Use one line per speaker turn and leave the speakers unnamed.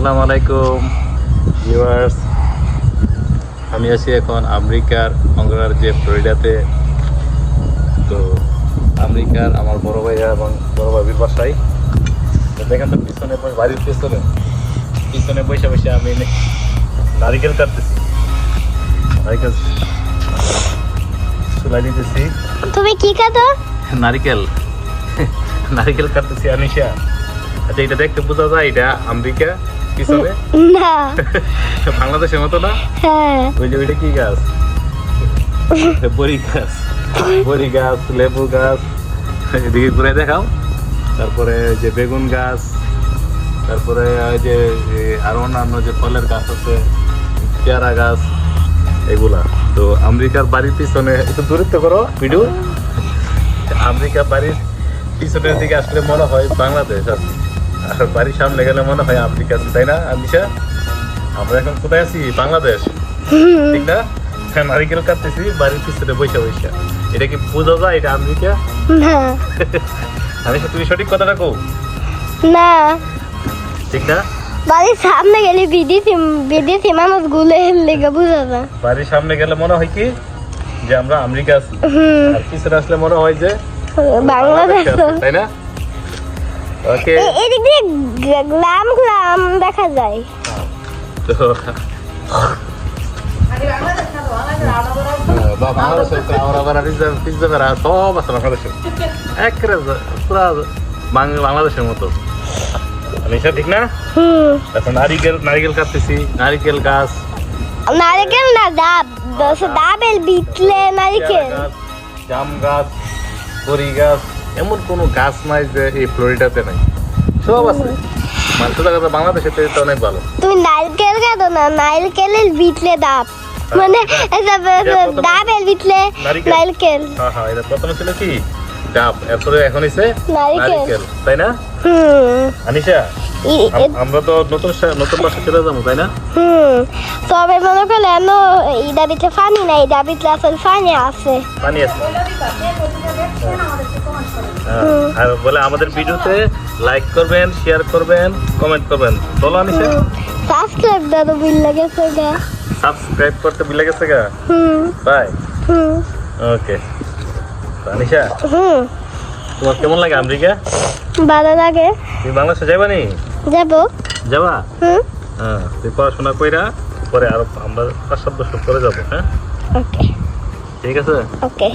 আসসালামু আলাইকুম। ভিউয়ার্স আমি আছি এখন আমেরিকার অঙ্গরাজ্যে ফ্লোরিডাতে। তো আমেরিকার আমার বড় ভাইয়া এবং বড় ভাবির বাসায়। দেখেন তো পিছনে বাড়ির পিছনে। পিছনে বসে বসে আমি নারিকেল কাটতেছি। নারিকেল চুলাই দিতেছি।
তুমি কি কাটো
নারিকেল। নারিকেল কাটতেছি আনিশা। আচ্ছা এটা দেখতে বোঝা যায় এটা আমেরিকা। পিছনে
না।
বাংলাদেশের মতো না?
হ্যাঁ।
ওই যে ওইটা কি গাছ? বড়ি গাছ। বড়ি গাছ লেবু গাছ। এদিকে ঘুরে দেখাও। তারপরে যে বেগুন গাছ। তারপরে ওই যে আরও অন্যান্য যে ফলের গাছ আছে পেয়ারা গাছ এগুলা। তো আমেরিকার বাড়ির পিছনে একটু দূরত্ব করো ভিডিও। আমেরিকা বাড়ির পিছনের দিকে আসলে মনে হয় বাংলাদেশ আর আর বাড়ির সামনে গেলে মনে হয় আমেরিকা আছে, তাই না আমিষা আমরা এখন কোথায় আছি? বাংলাদেশ। ঠিক না? হ্যাঁ নারিকেল কাটতেছি বাড়ির পিছনে এটা কি বোঝা যায় এটা আমেরিকা? তুমি সঠিক কথাটা
না।
ঠিক না?
বাড়ির সামনে গেলে বিদেশি বিদেশি মানুষ গুলে লেগে বুঝা
বাড়ির সামনে গেলে মনে হয় কি যে আমরা আমেরিকা আছি। আর পিছনে আসলে মনে হয় যে
বাংলাদেশ
তাই না? ওকে
এ- এদিক দিয়ে গ- গ্রাম গ্রাম দেখা যায়।
তো আমরা সব আছে বাংলাদেশে পুরা বাংলাদেশের মতো। আলিশা ঠিক না?
হুম।
এখন নারিকেল নারিকেল কাটতেছি নারিকেল গাছ।
নারকেল না ডাব। ডাবের বিটলে নারকেল।
জাম গাছ বড়ি গাছ। এমন কোনো গাছ নাই যে এই ফ্লোরিডাতে নাই। সব আছে। মানে সোজা কথা বাংলাদেশে তো অনেক ভালো।
তুমি নারকেল কাটো না? নারকেলের বিটলে দাপ মানে
এটা প্রথমে-
ডাবের বিটলে
নারিকেল। হ্যাঁ হ্যাঁ এটা প্রথমে ছিল কি? ডাব। এরপরে এখন হইছে
নারিকেল।
তাই না?
হুম।
আনিশা আমরা তো নতুন নতুন বাসা চলে যাব তাই না?
হুম। তবে মনে ইদা বিটে ফানি নাই আসলে ফানি আছে।
পানি আছে। হ্যাঁ, আর বলে আমাদের ভিডিওতে লাইক করবেন শেয়ার করবেন কমেন্ট করবেন। বলো আনিশা
সাবস্ক্রাইব দাদা বিল লাগেছে গা।
সাবস্ক্রাইব করতে ভুলে গেছে গা?
হুম।
বাই
হুম।
ওকে আনিশা
হুম।
তোমার কেমন লাগে আমেরিকা?
ভালো লাগে।
তুমি বাংলাদেশে যাবা নি?
যাব?
যাবা?
হুম।
হ্যাঁ তুই পড়াশোনা কইরা পরে আরও আমরা পাঁচ সাত বছর পরে যাব হ্যাঁ?
ওকে
ঠিক আছে?
ওকে